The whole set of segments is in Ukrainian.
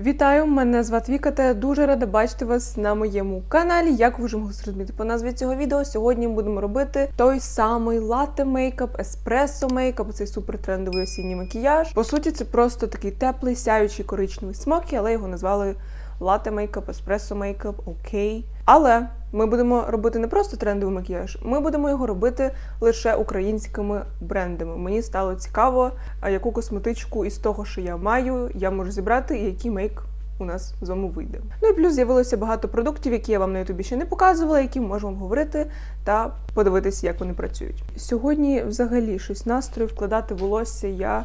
Вітаю, мене звати Віка, та я дуже рада бачити вас на моєму каналі. Як ви вже могли зрозуміти по назві цього відео, сьогодні ми будемо робити той самий лате мейкап, еспресо мейкап, цей супертрендовий осінній макіяж. По суті, це просто такий теплий, сяючий коричневий смокі, але його назвали лате мейкап, еспресо мейкап, окей. Але ми будемо робити не просто трендовий макіяж, ми будемо його робити лише українськими брендами. Мені стало цікаво, яку косметичку із того, що я маю, я можу зібрати, і який мейк у нас з вами вийде. Ну і плюс з'явилося багато продуктів, які я вам на ютубі ще не показувала, які можу вам говорити та подивитися, як вони працюють. Сьогодні взагалі щось настрою вкладати волосся я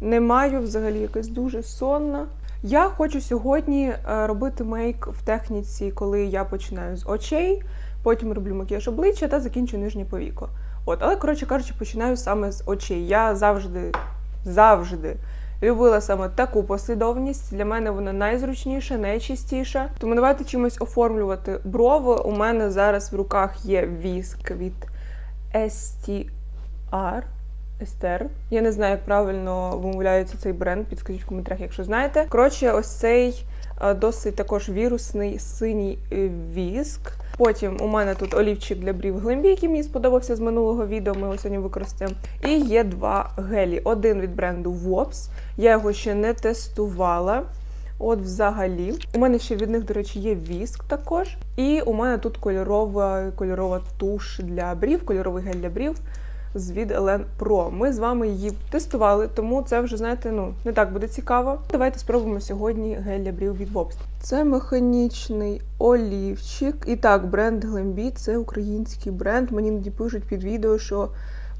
не маю, взагалі якась дуже сонна. Я хочу сьогодні е, робити мейк в техніці, коли я починаю з очей, потім роблю макіяж обличчя та закінчу нижнє повіко. От, але коротше кажучи, починаю саме з очей. Я завжди, завжди любила саме таку послідовність. Для мене вона найзручніша, найчистіша. Тому давайте чимось оформлювати брови. У мене зараз в руках є віск від STR. Естер. Я не знаю, як правильно вимовляється цей бренд. Підскажіть в коментарях, якщо знаєте. Коротше, ось цей е, досить також вірусний синій е, віск. Потім у мене тут олівчик для брів глимбі, який мені сподобався з минулого відео. Ми його сьогодні використаємо. І є два гелі. Один від бренду Wops. Я його ще не тестувала. От, взагалі, у мене ще від них, до речі, є віск також. І у мене тут кольорова кольорова туш для брів, кольоровий гель для брів з від Елен Pro. Ми з вами її тестували, тому це вже, знаєте, ну не так буде цікаво. Давайте спробуємо сьогодні гель для брів від Вобст. Це механічний олівчик. І так, бренд Глембі – це український бренд. Мені іноді пишуть під відео, що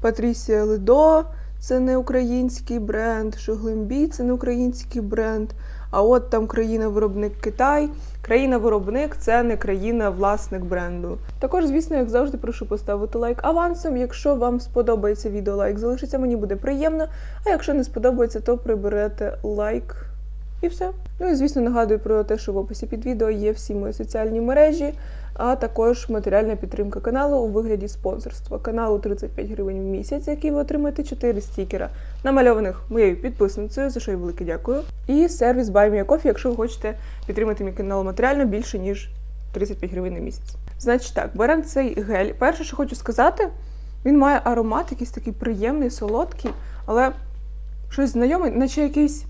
Патрісія Ледо це не український бренд, що Глимбій – це не український бренд. А от там країна-виробник Китай. Країна-виробник це не країна-власник бренду. Також, звісно, як завжди, прошу поставити лайк авансом. Якщо вам сподобається відео, лайк залишиться, мені буде приємно. А якщо не сподобається, то приберете лайк. І все. Ну і звісно, нагадую про те, що в описі під відео є всі мої соціальні мережі, а також матеріальна підтримка каналу у вигляді спонсорства. Каналу 35 гривень в місяць, який ви отримаєте 4 стікера, намальованих моєю підписницею, за що я велике дякую. І сервіс Buy якщо ви хочете підтримати мій канал матеріально більше, ніж 35 гривень на місяць. Значить так, беремо цей гель. Перше, що хочу сказати, він має аромат, якийсь такий приємний, солодкий, але щось знайоме, наче якийсь.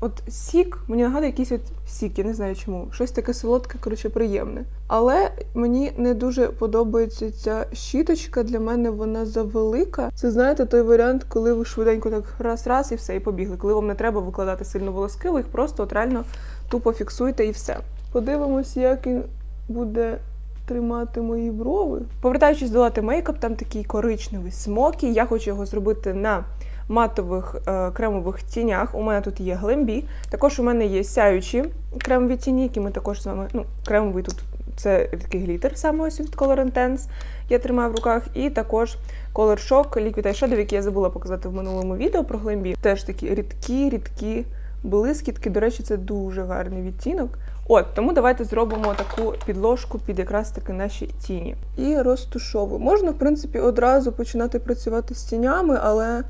От сік, мені нагадує якийсь от сік, я не знаю чому. Щось таке солодке, коротше, приємне. Але мені не дуже подобається ця щіточка. Для мене вона завелика. Це знаєте той варіант, коли ви швиденько так раз-раз і все, і побігли. Коли вам не треба викладати сильно волоски, ви їх просто от реально тупо фіксуєте і все. Подивимось, як він буде тримати мої брови. Повертаючись до лати мейкап, там такий коричневий смокі. Я хочу його зробити на матових е, кремових тінях. У мене тут є глембі. Також у мене є сяючі кремові тіні, які ми також з вами. Ну, кремовий тут це рідкий глітер, саме ось від Color Intense. Я тримаю в руках. І також Color Shock Liquid Eyeshadow, який я забула показати в минулому відео про глембі. Теж такі рідкі, рідкі блискітки. До речі, це дуже гарний відтінок. От, тому давайте зробимо таку підложку під якраз таки наші тіні. І розтушовую. Можна, в принципі, одразу починати працювати з тінями, але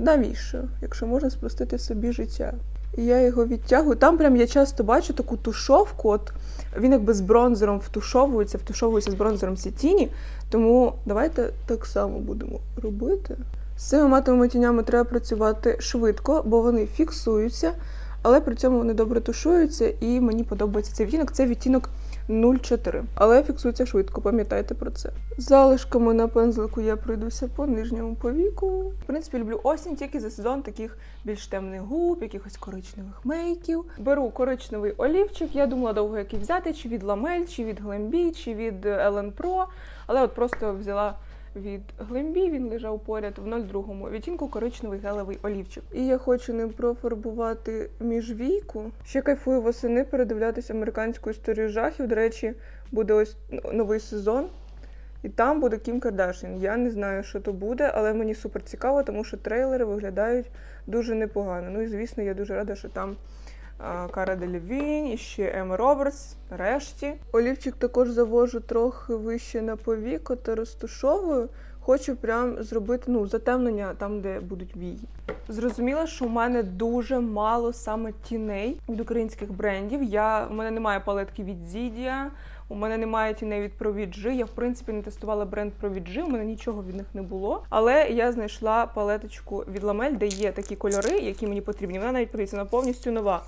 навіщо, якщо можна спростити собі життя? І я його відтягую. Там прям я часто бачу таку тушовку. От він якби з бронзером втушовується, втушовується з бронзером ці тіні. Тому давайте так само будемо робити. З цими матовими тінями треба працювати швидко, бо вони фіксуються, але при цьому вони добре тушуються, і мені подобається цей відтінок. Це відтінок 0,4. Але фіксується швидко, пам'ятайте про це. Залишками на пензлику я пройдуся по нижньому повіку. В принципі, люблю осінь тільки за сезон таких більш темних губ, якихось коричневих мейків. Беру коричневий олівчик. Я думала довго який взяти, чи від Ламель, чи від Глембі, чи від Елен Про. Але от просто взяла від Глембі, він лежав поряд в 02-му відтінку коричневий гелевий олівчик. І я хочу ним профарбувати міжвійку. Ще кайфую восени передивлятися американську історію жахів. До речі, буде ось новий сезон. І там буде Кім Кардашін. Я не знаю, що то буде, але мені супер цікаво, тому що трейлери виглядають дуже непогано. Ну і звісно, я дуже рада, що там Кара Делівінь, ще Ема Робертс, нарешті. Олівчик також завожу трохи вище на повіко та розтушовую. Хочу прям зробити ну, затемнення там, де будуть вії. Зрозуміла, що у мене дуже мало саме тіней від українських брендів. Я, у мене немає палетки від Zidia, у мене немає тіней від Провіджи. Я в принципі не тестувала бренд Провіджи, у мене нічого від них не було. Але я знайшла палеточку від Ламель, де є такі кольори, які мені потрібні. Вона навіть подивіться, вона повністю нова.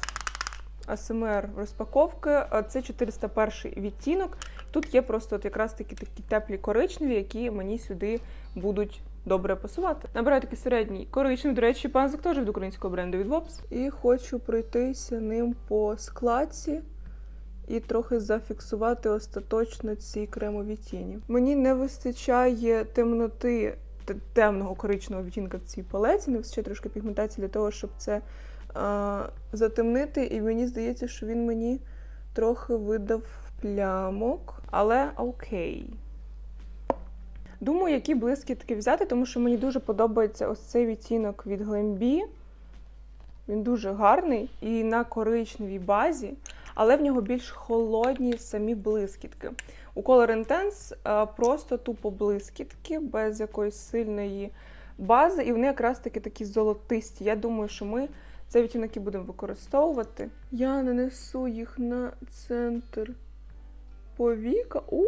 АСМР розпаковки. Це 401 відтінок. Тут є просто от якраз такі такі теплі коричневі, які мені сюди будуть добре пасувати. Набираю такий середній коричневий. До речі, панзик теж від українського бренду від Vops. І хочу пройтися ним по складці. І трохи зафіксувати остаточно ці кремові тіні. Мені не вистачає темноти темного коричневого відтінка в цій палеті, не вистачає трошки пігментації для того, щоб це а, затемнити. І мені здається, що він мені трохи видав плямок, але окей. Думаю, які блискітки взяти, тому що мені дуже подобається ось цей відтінок від Glambi. Він дуже гарний і на коричневій базі, але в нього більш холодні самі блискітки. У Color Intense е, просто тупо блискітки, без якоїсь сильної бази, і вони якраз таки такі золотисті. Я думаю, що ми цей відтінок і будемо використовувати. Я нанесу їх на центр повіка. у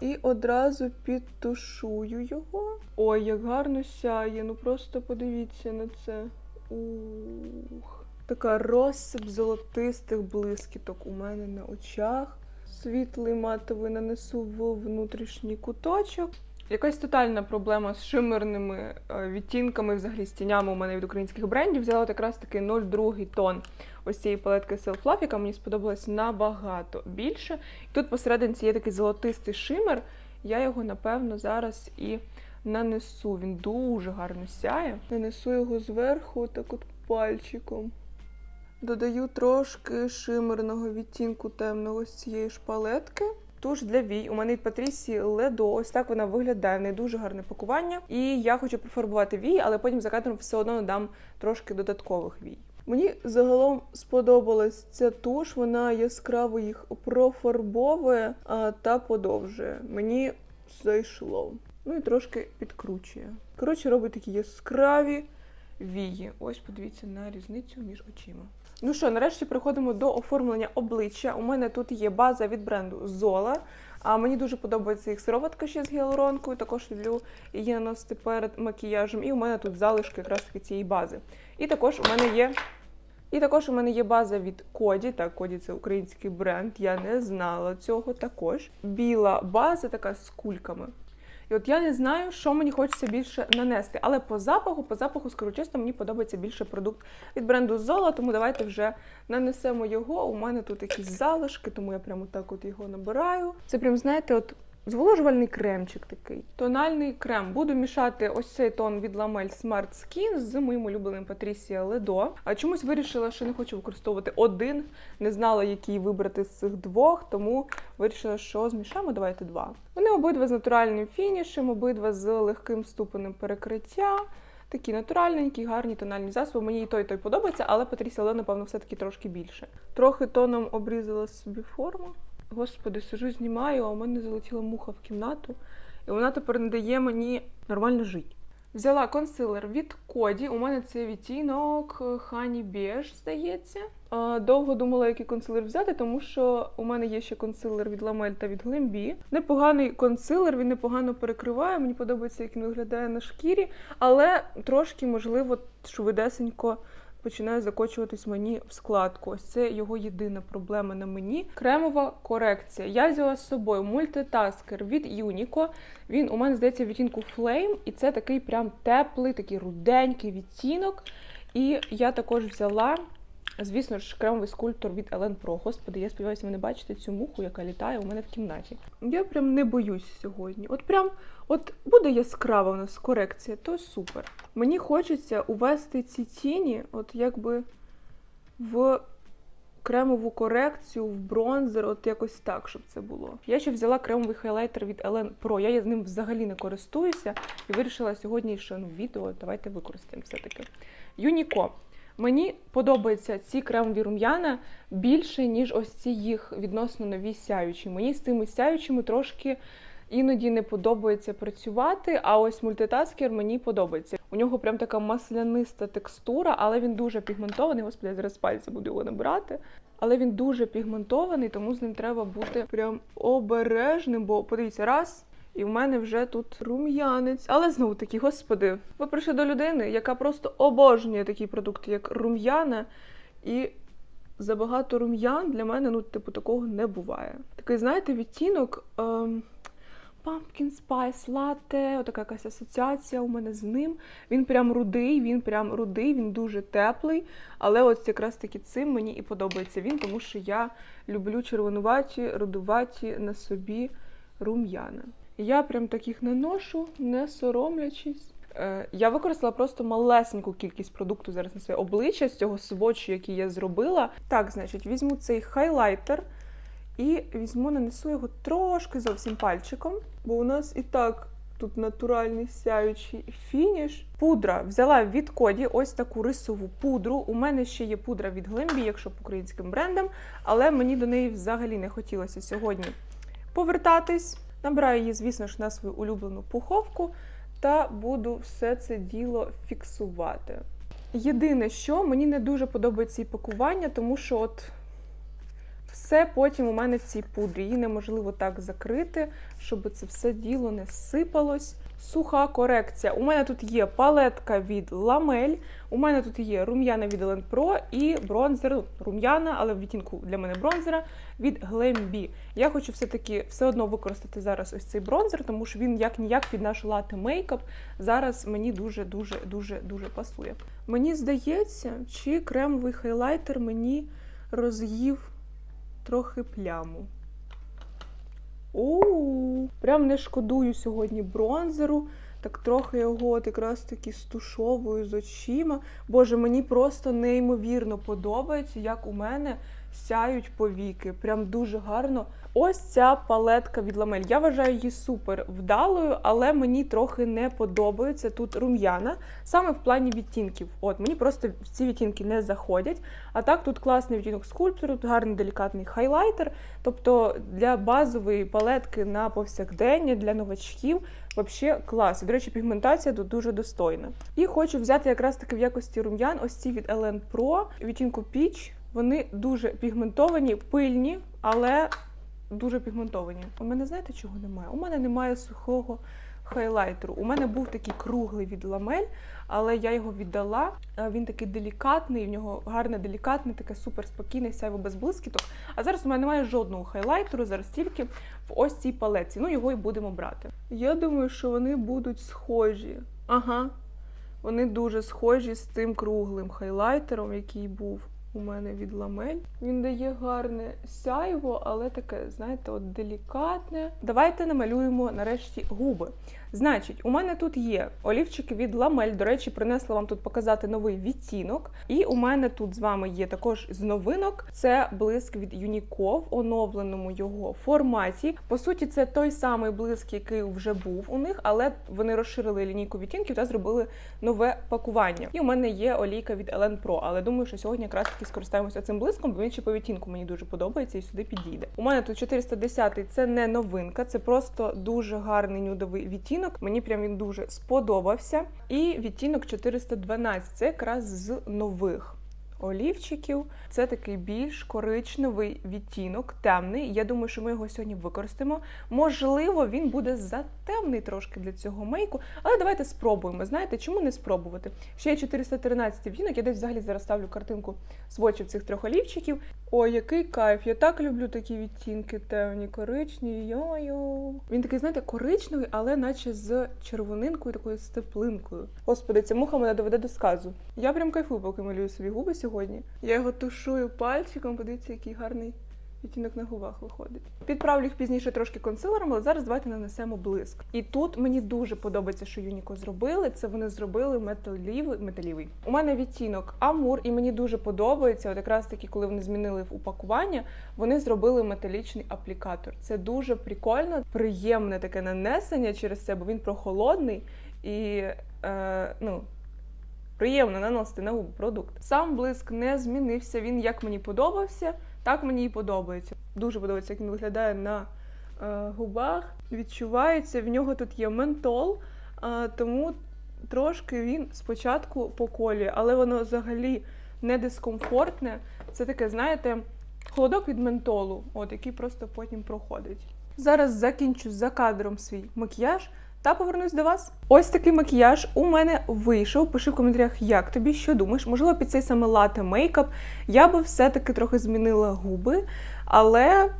І одразу підтушую його. Ой, як гарно сяє. Ну просто подивіться на це. Ух. Така розсип золотистих блискіток у мене на очах. Світлий матовий нанесу в внутрішній куточок. Якась тотальна проблема з шимерними е, відтінками, взагалі з тінями у мене від українських брендів. Взяла якраз таки 0,2 тон ось цієї палетки Self Love, яка мені сподобалась набагато більше. І тут посерединці є такий золотистий шимер. Я його, напевно, зараз і нанесу. Він дуже гарно сяє. Нанесу його зверху, так от пальчиком. Додаю трошки шимерного відтінку темного з цієї ж палетки. Туш для вій. У мене від Патрісі Ледо. Ось так вона виглядає. В неї дуже гарне пакування. І я хочу профарбувати вії, але потім за кадром все одно додам трошки додаткових вій. Мені загалом сподобалась ця туш, вона яскраво їх профарбовує та подовжує. Мені зайшло. Ну і трошки підкручує. Коротше, робить такі яскраві вії. Ось подивіться на різницю між очима. Ну що, нарешті переходимо до оформлення обличчя. У мене тут є база від бренду Zola. А мені дуже подобається їх сироватка ще з гіалуронкою. Також люблю її наносити перед макіяжем. І у мене тут залишки якраз таки цієї бази. І також у мене є. І також у мене є база від Коді. Так, Коді це український бренд. Я не знала цього також. Біла база така з кульками. І от я не знаю, що мені хочеться більше нанести. Але по запаху, по запаху, скажу чесно, мені подобається більше продукт від бренду Zola, тому давайте вже нанесемо його. У мене тут якісь залишки, тому я прямо так от його набираю. Це прям, знаєте, от зволожувальний кремчик такий. Тональний крем. Буду мішати ось цей тон від Lamel Smart Skin з моїм улюбленим Patricia Ledo. А чомусь вирішила, що не хочу використовувати один. Не знала, який вибрати з цих двох, тому вирішила, що змішаємо. Давайте два. Вони обидва з натуральним фінішем, обидва з легким ступенем перекриття. Такі натуральненькі, гарні тональні засоби. Мені і той, і той подобається, але Patricia Ledo, напевно, все-таки трошки більше. Трохи тоном обрізала собі форму. Господи, сижу, знімаю, а у мене залетіла муха в кімнату, і вона тепер не дає мені нормально жити. Взяла консилер від Коді. У мене це відтінок Honey Beige, здається. Довго думала, який консилер взяти, тому що у мене є ще консилер від Lamel та від Glambi. Непоганий консилер, він непогано перекриває. Мені подобається, як він виглядає на шкірі, але трошки, можливо, швидесенько починає закочуватись мені в складку. Ось це його єдина проблема на мені. Кремова корекція. Я взяла з собою мультитаскер від Unico. Він у мене здається в відтінку Flame, і це такий прям теплий, такий руденький відтінок. І я також взяла. Звісно ж, кремовий скульптор від Ellen Pro. Господи, я сподіваюся, ви не бачите цю муху, яка літає у мене в кімнаті. Я прям не боюсь сьогодні. От прям, от буде яскрава у нас корекція, то супер. Мені хочеться увести ці тіні, от якби в кремову корекцію, в бронзер, от якось так, щоб це було. Я ще взяла кремовий хайлайтер від Ellen Pro. Я ним взагалі не користуюся і вирішила сьогодні ще ну, відео. Давайте використаємо все-таки. Юніко. Мені подобаються ці кремові рум'яна більше, ніж ось ці їх відносно нові сяючі. Мені з тими сяючими трошки іноді не подобається працювати, а ось мультитаскер мені подобається. У нього прям така масляниста текстура, але він дуже пігментований. Господи, я зараз пальці буду його набирати. Але він дуже пігментований, тому з ним треба бути прям обережним, бо подивіться, раз. І в мене вже тут рум'янець. Але знову таки, господи, ви прийшли до людини, яка просто обожнює такі продукти, як рум'яна. І забагато рум'ян для мене, ну, типу, такого не буває. Такий, знаєте, відтінок. Ем... Pumpkin Spice Latte, отака якась асоціація у мене з ним. Він прям рудий, він прям рудий, він дуже теплий. Але от якраз таки цим мені і подобається він, тому що я люблю червонуваті, рудуваті на собі рум'яна. Я прям таких не ношу, не соромлячись. Е, Я використала просто малесеньку кількість продукту зараз на своє обличчя з цього свочу, який я зробила. Так, значить, візьму цей хайлайтер і візьму, нанесу його трошки зовсім пальчиком, бо у нас і так тут натуральний сяючий фініш. Пудра взяла від коді ось таку рисову пудру. У мене ще є пудра від Глембі, якщо по українським брендам, але мені до неї взагалі не хотілося сьогодні повертатись. Набираю її, звісно ж, на свою улюблену пуховку та буду все це діло фіксувати. Єдине, що мені не дуже подобається і пакування, тому що от все потім у мене в цій пудрі. Її неможливо так закрити, щоб це все діло не сипалось. Суха корекція. У мене тут є палетка від Ламель, у мене тут є рум'яна від Elen Pro і бронзер, ну, рум'яна, але в відтінку для мене бронзера від Glambi. Я хочу все-таки все одно використати зараз ось цей бронзер, тому що він як ніяк під наш лати мейкап зараз мені дуже дуже дуже дуже пасує. Мені здається, чи кремовий хайлайтер мені роз'їв трохи пляму. Оу, прям не шкодую сьогодні бронзеру. Так трохи його от якраз таки стушовую з очима. Боже, мені просто неймовірно подобається, як у мене сяють повіки. Прям дуже гарно. Ось ця палетка від ламель. Я вважаю її супер вдалою, але мені трохи не подобається тут рум'яна, саме в плані відтінків. От мені просто ці відтінки не заходять. А так тут класний відтінок скульптору, тут гарний делікатний хайлайтер. Тобто для базової палетки на повсякдення, для новачків. Взагалі клас. До речі, пігментація тут дуже достойна. І хочу взяти якраз таки в якості рум'ян ось ці від Elen Pro, відтінку Peach. Вони дуже пігментовані, пильні, але дуже пігментовані. У мене знаєте, чого немає? У мене немає сухого хайлайтеру. У мене був такий круглий від ламель, але я його віддала. Він такий делікатний, в нього гарне, делікатне, таке супер спокійне, сяйво без блискіток. А зараз у мене немає жодного хайлайтеру, зараз тільки в ось цій палеці. Ну, його і будемо брати. Я думаю, що вони будуть схожі. Ага. Вони дуже схожі з тим круглим хайлайтером, який був у мене від ламель. Він дає гарне сяйво, але таке, знаєте, от делікатне. Давайте намалюємо нарешті губи. Значить, у мене тут є олівчики від ламель. До речі, принесла вам тут показати новий відтінок. І у мене тут з вами є також з новинок. Це блиск від Unico в оновленому його форматі. По суті, це той самий блиск, який вже був у них, але вони розширили лінійку відтінків та зробили нове пакування. І у мене є олійка від Elen Pro, але думаю, що сьогодні якраз таки скористаємося цим блиском, бо він ще по відтінку мені дуже подобається і сюди підійде. У мене тут 410 це не новинка, це просто дуже гарний нюдовий відтінок. Мені прям він дуже сподобався. І відтінок 412 це якраз з нових. Олівчиків це такий більш коричневий відтінок, темний. Я думаю, що ми його сьогодні використаємо. Можливо, він буде затемний трошки для цього мейку, але давайте спробуємо. Знаєте, чому не спробувати? Ще є 413 відтінок, я десь взагалі зараз ставлю картинку сводчів цих трьох олівчиків. Ой, який кайф! Я так люблю такі відтінки темні, коричневі. Йо-йо. Він такий, знаєте, коричневий, але наче з червонинкою, такою з теплинкою. Господи, ця муха мене доведе до сказу. Я прям кайфую, поки малюю собі губи сьогодні. Я його тушую пальчиком, подивіться, який гарний відтінок на губах виходить. Підправлю їх пізніше трошки консилером, але зараз давайте нанесемо блиск. І тут мені дуже подобається, що Юніко зробили. Це вони зробили металівий. металівий. У мене відтінок Амур, і мені дуже подобається. От якраз таки, коли вони змінили упакування, вони зробили металічний аплікатор. Це дуже прикольно, приємне таке нанесення через це, бо він прохолодний і е, ну. Приємно наносити на губи продукт. Сам блиск не змінився. Він як мені подобався, так мені і подобається. Дуже подобається, як він виглядає на е, губах. Відчувається, в нього тут є ментол, е, тому трошки він спочатку поколює, але воно взагалі не дискомфортне. Це таке, знаєте, холодок від ментолу, от який просто потім проходить. Зараз закінчу за кадром свій макіяж та повернусь до вас. Ось такий макіяж у мене вийшов. Пиши в коментарях, як тобі, що думаєш. Можливо, під цей саме лате мейкап я би все-таки трохи змінила губи, але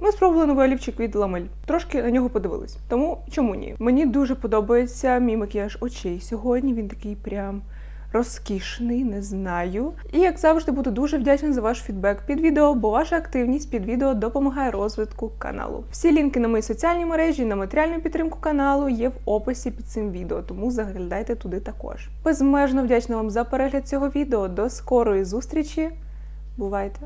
ми спробували новий олівчик від Ламель. Трошки на нього подивились. Тому чому ні? Мені дуже подобається мій макіяж очей сьогодні. Він такий прям. Розкішний, не знаю. І як завжди, буду дуже вдячна за ваш фідбек під відео, бо ваша активність під відео допомагає розвитку каналу. Всі лінки на мої соціальні мережі, на матеріальну підтримку каналу є в описі під цим відео, тому заглядайте туди також. Безмежно вдячна вам за перегляд цього відео. До скорої зустрічі. Бувайте!